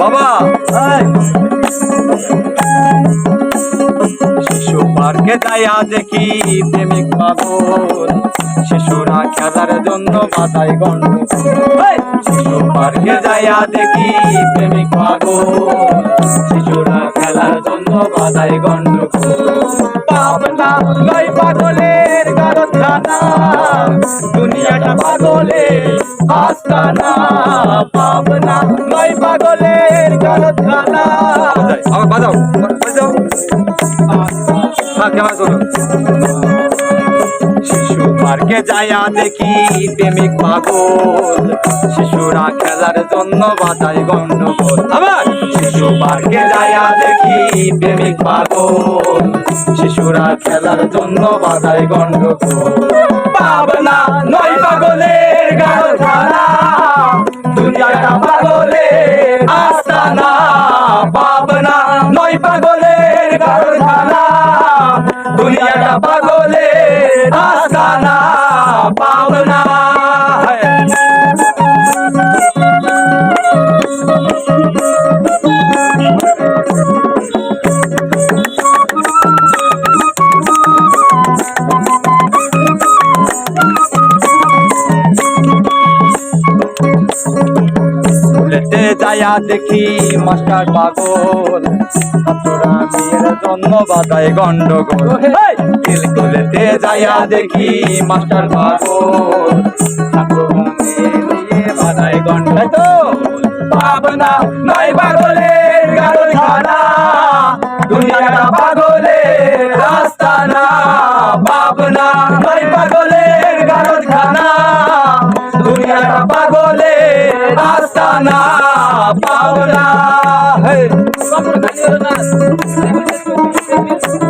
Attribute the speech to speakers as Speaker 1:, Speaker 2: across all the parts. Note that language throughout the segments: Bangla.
Speaker 1: বাবা শিশু পার্কে যাইয়া দেখি প্রেমিক পাগল শিশুরা খেলার জন্য বাধাই গন্ড শিশু পার্কে যাইয়া দেখি প্রেমিক পাগল শিশুরা খেলার জন্য বাধাই গন্ড পাবনা নয় পাগলের কারখানা দুনিয়াটা পাগলের আস্তানা, পাবনা হ্যাঁ শিশু পার্কে যায়া দেখি প্রেমিক পাগল। শিশুরা খেলার জন্য বাজায় গন্ডগোল। আবার শিশু পার্কে যায়া দেখি প্রেমিক পাগল। শিশুরা খেলার জন্য বাজায় গন্ডগোল। পাবনা নয় পাগলের গাড়খানা দুনিয়াটা পাগলের আস্তানা। পাবনা নয় পাগলের গাড়খানা দুনিয়াটা পাগলের আস্তানা। পাবনা স্কুলেতে দেখি মাস্টার পাগল। ছাত্ররা মেয়ের জন্য বাধায় গন্ডগোল। স্কুলেতে যায়া দেখি মাস্টার পাগল। ছাত্ররা গন্ডগোল। পাবনা নয় পাগলের খানা দুনিয়াটা পাগলের রাস্তানা। পাবনা নয় পাগলের খানা দুনিয়াটা পাগলের Hey, some of the best the best.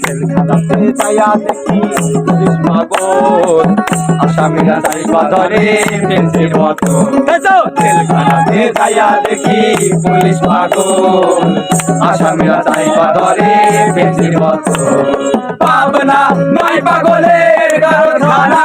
Speaker 1: জেলখানাতে যাইয়া দেখি পুলিশ পাগল আসামিরা যাইবা ধরে পেন্সিল মতো জেলখানাতে যাইয়া দেখি পুলিশ পাগল আসামিরা যাইবা ধরে মতো পাবনা নয় পাগলের কারখানা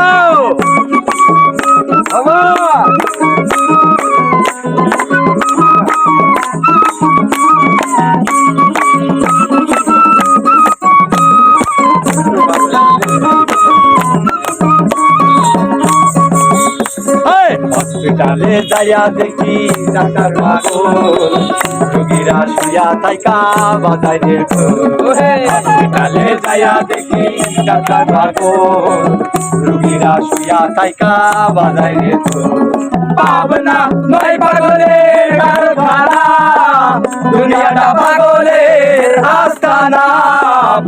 Speaker 1: হসপিটালে যাইয়া দেখি ডাক্তার পাগল। রোগীরা শুয়া থাইকা বাজায় দেখো হসপিটালে যাইয়া দেখি ডাক্তার পাগল। রোগীরা শুয়া থাইকা বাজায় দেখো পাবনা নয় পাগলের কারখানা দুনিয়াটা পাগলের আস্তানা।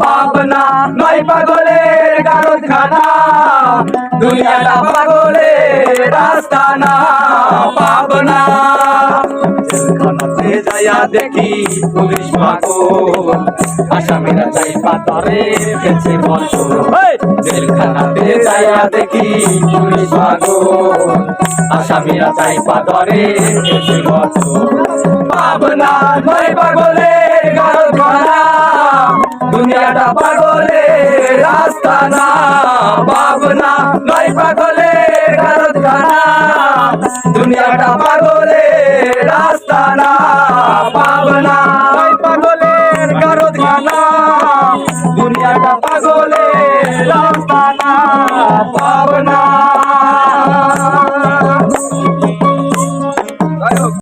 Speaker 1: পাবনা নয় পাগলের কারখানা দুনিয়াটা আস্তানা পাবনা। জেলখানাতে যাইয়া দেখি পুলিশ পাগল আসামিরা যাই পাতারে বেঁচে বছর জেলখানাতে যাইয়া দেখি পুলিশ পাগল আসামিরা যাই পাতারে বেঁচে বছর পাবনা নয় পাগলের কারখানা দুনিয়াটা পাগলের রাস্তানা পাবনা নয় পাগলের পাগলে পাবনা।